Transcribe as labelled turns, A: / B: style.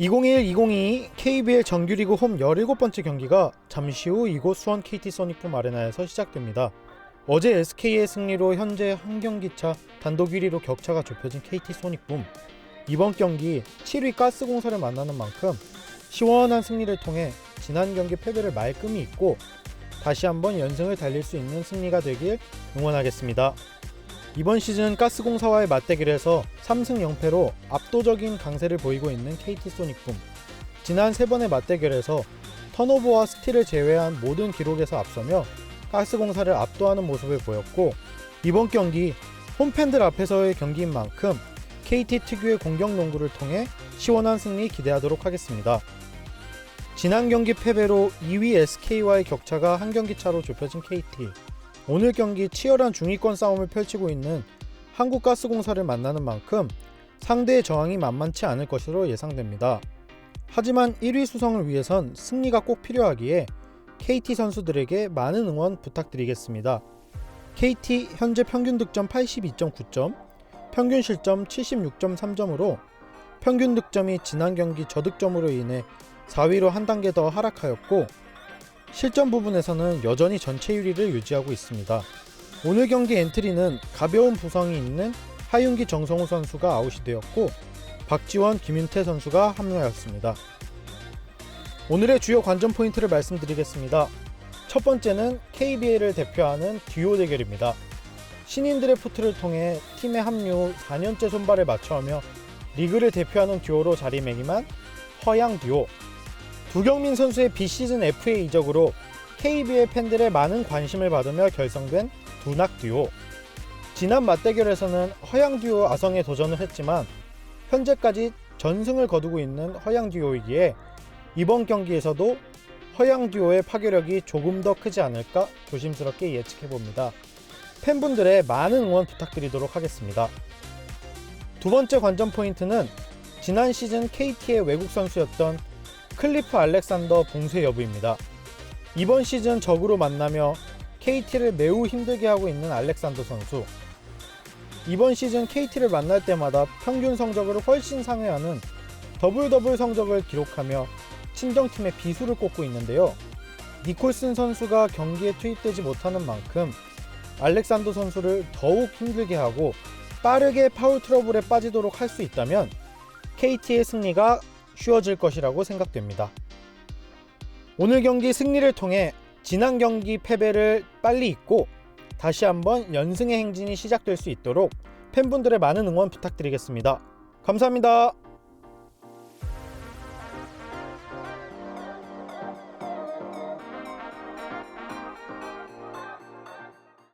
A: 2021-2022 KBL 정규리그 홈 17번째 경기가 잠시 후 이곳 수원 KT 소닉붐 아레나에서 시작됩니다. 어제 SK의 승리로 현재 한 경기 차 단독 1위로 격차가 좁혀진 KT 소닉붐. 이번 경기 7위 가스공사를 만나는 만큼 시원한 승리를 통해 지난 경기 패배를 말끔히 잊고 다시 한번 연승을 달릴 수 있는 승리가 되길 응원하겠습니다. 이번 시즌 가스공사와의 맞대결에서 3승 0패로 압도적인 강세를 보이고 있는 KT 소닉붐. 지난 세 번의 맞대결에서 턴오버와 스틸을 제외한 모든 기록에서 앞서며 가스공사를 압도하는 모습을 보였고 이번 경기 홈팬들 앞에서의 경기인 만큼 KT 특유의 공격 농구를 통해 시원한 승리 기대하도록 하겠습니다. 지난 경기 패배로 2위 SK와의 격차가 한 경기 차로 좁혀진 KT. 오늘 경기 치열한 중위권 싸움을 펼치고 있는 한국가스공사를 만나는 만큼 상대의 저항이 만만치 않을 것으로 예상됩니다. 하지만 1위 수성을 위해선 승리가 꼭 필요하기에 KT 선수들에게 많은 응원 부탁드리겠습니다. KT 현재 평균 득점 82.9점, 평균 실점 76.3점으로 평균 득점이 지난 경기 저득점으로 인해 4위로 한 단계 더 하락하였고 실점 부분에서는 여전히 전체 1위를 유지하고 있습니다. 오늘 경기 엔트리는 가벼운 부상이 있는 하윤기 정성우 선수가 아웃이 되었고 박지원, 김윤태 선수가 합류하였습니다. 오늘의 주요 관전 포인트를 말씀드리겠습니다. 첫 번째는 KBL을 대표하는 듀오 대결입니다. 신인 드래프트를 통해 팀에 합류 후 4년째 손발을 맞춰하며 리그를 대표하는 듀오로 자리매김한 허양 듀오. 두경민 선수의 비시즌 FA 이적으로 KBL 팬들의 많은 관심을 받으며 결성된 두낙 듀오. 지난 맞대결에서는 허양 듀오 아성에 도전을 했지만 현재까지 전승을 거두고 있는 허양 듀오이기에 이번 경기에서도 허양 듀오의 파괴력이 조금 더 크지 않을까 조심스럽게 예측해 봅니다. 팬분들의 많은 응원 부탁드리도록 하겠습니다. 두 번째 관전 포인트는 지난 시즌 KT의 외국 선수였던 클리프 알렉산더 봉쇄 여부입니다. 이번 시즌 적으로 만나며 KT를 매우 힘들게 하고 있는 알렉산더 선수. 이번 시즌 KT를 만날 때마다 평균 성적을 훨씬 상회하는 더블 더블 성적을 기록하며 친정팀의 비수를 꼽고 있는데요. 니콜슨 선수가 경기에 투입되지 못하는 만큼 알렉산더 선수를 더욱 힘들게 하고 빠르게 파울 트러블에 빠지도록 할 수 있다면 KT의 승리가 쉬워질 것이라고 생각됩니다. 오늘 경기 승리를 통해 지난 경기 패배를 빨리 잊고 다시 한번 연승의 행진이 시작될 수 있도록 팬분들의 많은 응원 부탁드리겠습니다. 감사합니다.